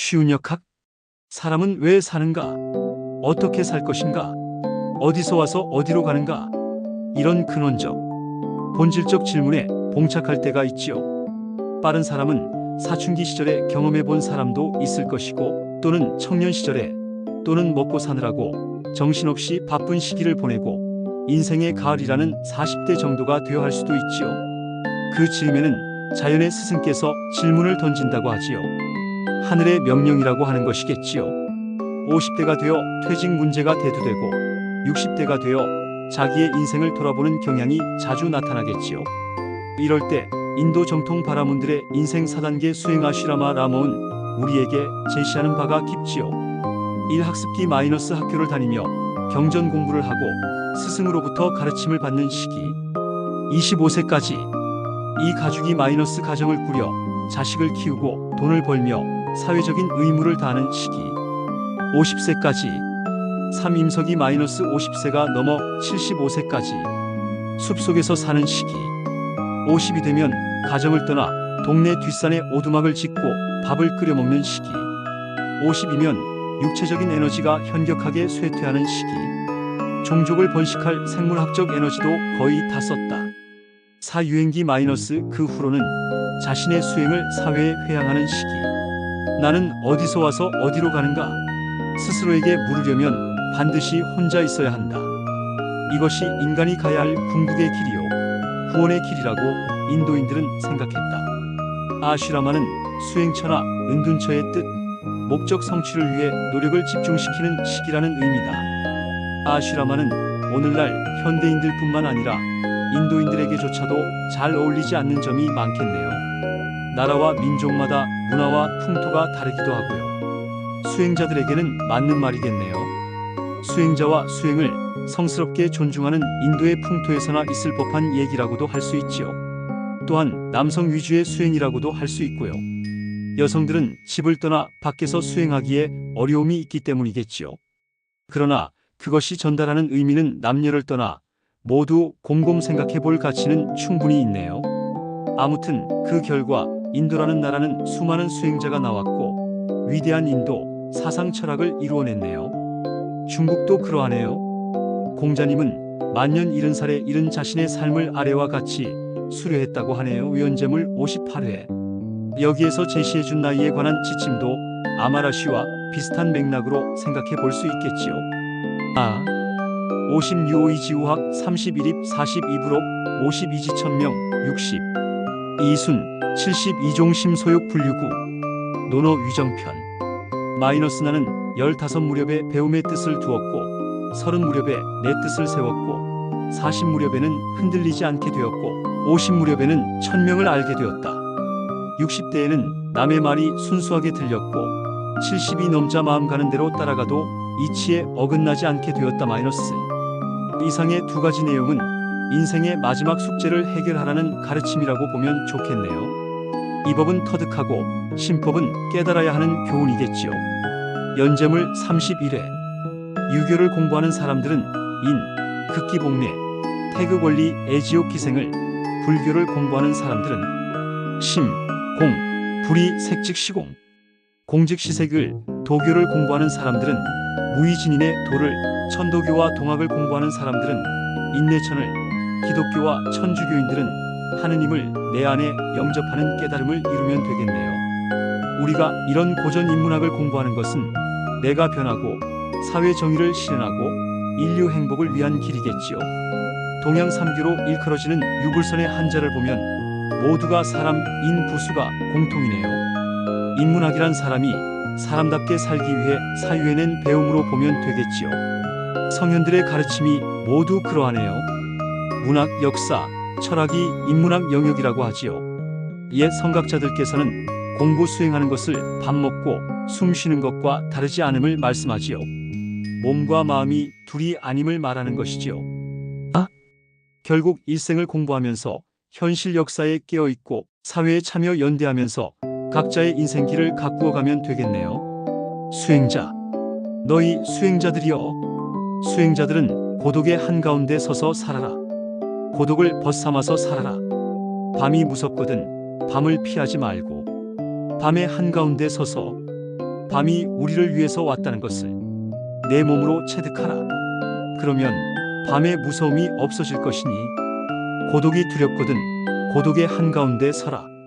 쉬운 역학? 사람은 왜 사는가? 어떻게 살 것인가? 어디서 와서 어디로 가는가? 이런 근원적, 본질적 질문에 봉착할 때가 있지요. 빠른 사람은 사춘기 시절에 경험해 본 사람도 있을 것이고 또는 청년 시절에 또는 먹고 사느라고 정신없이 바쁜 시기를 보내고 인생의 가을이라는 40대 정도가 되어 할 수도 있지요. 그 즈음에는 자연의 스승께서 질문을 던진다고 하지요. 하늘의 명령이라고 하는 것이겠지요. 50대가 되어 퇴직 문제가 대두되고 60대가 되어 자기의 인생을 돌아보는 경향이 자주 나타나겠지요. 이럴 때 인도 정통 바라문들의 인생 4단계 수행하시라마 라몬 우리에게 제시하는 바가 깊지요. 1학습기 마이너스 학교를 다니며 경전 공부를 하고 스승으로부터 가르침을 받는 시기 25세까지 이 가족이 마이너스 가정을 꾸려 자식을 키우고 돈을 벌며 사회적인 의무를 다하는 시기. 50세까지. 3임석이 마이너스 50세가 넘어 75세까지. 숲속에서 사는 시기. 50이 되면 가정을 떠나 동네 뒷산에 오두막을 짓고 밥을 끓여 먹는 시기. 50이면 육체적인 에너지가 현격하게 쇠퇴하는 시기. 종족을 번식할 생물학적 에너지도 거의 다 썼다. 사유행기 마이너스 그 후로는 자신의 수행을 사회에 회양하는 시기. 나는 어디서 와서 어디로 가는가? 스스로에게 물으려면 반드시 혼자 있어야 한다. 이것이 인간이 가야 할 궁극의 길이요. 구원의 길이라고 인도인들은 생각했다. 아슈라마는 수행처나 은둔처의 뜻, 목적 성취를 위해 노력을 집중시키는 시기라는 의미다. 아슈라마는 오늘날 현대인들뿐만 아니라 인도인들에게조차도 잘 어울리지 않는 점이 많겠네요. 나라와 민족마다 문화와 풍토가 다르기도 하고요. 수행자들에게는 맞는 말이겠네요. 수행자와 수행을 성스럽게 존중하는 인도의 풍토에서나 있을 법한 얘기라고도 할 수 있지요. 또한 남성 위주의 수행이라고도 할 수 있고요. 여성들은 집을 떠나 밖에서 수행하기에 어려움이 있기 때문이겠지요. 그러나 그것이 전달하는 의미는 남녀를 떠나 모두 곰곰 생각해 볼 가치는 충분히 있네요. 아무튼 그 결과 인도라는 나라는 수많은 수행자가 나왔고 위대한 인도 사상 철학을 이루어냈네요. 중국도 그러하네요. 공자님은 만년 이른 살에 이른 자신의 삶을 아래와 같이 수료했다고 하네요. 위원제물 58회. 여기에서 제시해준 나이에 관한 지침도 아마라시와 비슷한 맥락으로 생각해 볼 수 있겠지요. 아. 56이지우학 31입 42부록 52지천명 60 이순 72종 심소욕 분류구. 논어 위정편. 마이너스 나는 15 무렵에 배움의 뜻을 두었고 30 무렵에 내 뜻을 세웠고 40 무렵에는 흔들리지 않게 되었고 50 무렵에는 천명을 알게 되었다. 60대에는 남의 말이 순수하게 들렸고 70이 넘자 마음 가는 대로 따라가도 이치에 어긋나지 않게 되었다 마이너스. 이상의 두 가지 내용은 인생의 마지막 숙제를 해결하라는 가르침이라고 보면 좋겠네요. 이 법은 터득하고 신법은 깨달아야 하는 교훈이겠지요. 연재물 31회 유교를 공부하는 사람들은 인, 극기복례, 태극원리, 애지옥 기생을 불교를 공부하는 사람들은 심, 공, 불이, 색직시공 공직시색을 도교를 공부하는 사람들은 무의진인의 도를 천도교와 동학을 공부하는 사람들은 인내천을 기독교와 천주교인들은 하느님을 내 안에 영접하는 깨달음을 이루면 되겠네요. 우리가 이런 고전 인문학을 공부하는 것은 내가 변하고 사회 정의를 실현하고 인류 행복을 위한 길이겠지요. 동양 삼교로 일컬어지는 유불선의 한자를 보면 모두가 사람 인 부수가 공통이네요. 인문학이란 사람이 사람답게 살기 위해 사유해낸 배움으로 보면 되겠지요. 성현들의 가르침이 모두 그러하네요. 문학, 역사, 철학이 인문학 영역이라고 하지요. 옛 성각자들께서는 공부 수행하는 것을 밥 먹고 숨 쉬는 것과 다르지 않음을 말씀하지요. 몸과 마음이 둘이 아님을 말하는 것이지요. 아? 결국 일생을 공부하면서 현실 역사에 깨어 있고 사회에 참여 연대하면서 각자의 인생길을 가꾸어 가면 되겠네요. 수행자. 너희 수행자들이여. 수행자들은 고독의 한가운데 서서 살아라. 고독을 벗삼아서 살아라. 밤이 무섭거든 밤을 피하지 말고 밤의 한가운데 서서 밤이 우리를 위해서 왔다는 것을 내 몸으로 체득하라. 그러면 밤의 무서움이 없어질 것이니 고독이 두렵거든 고독의 한가운데 서라.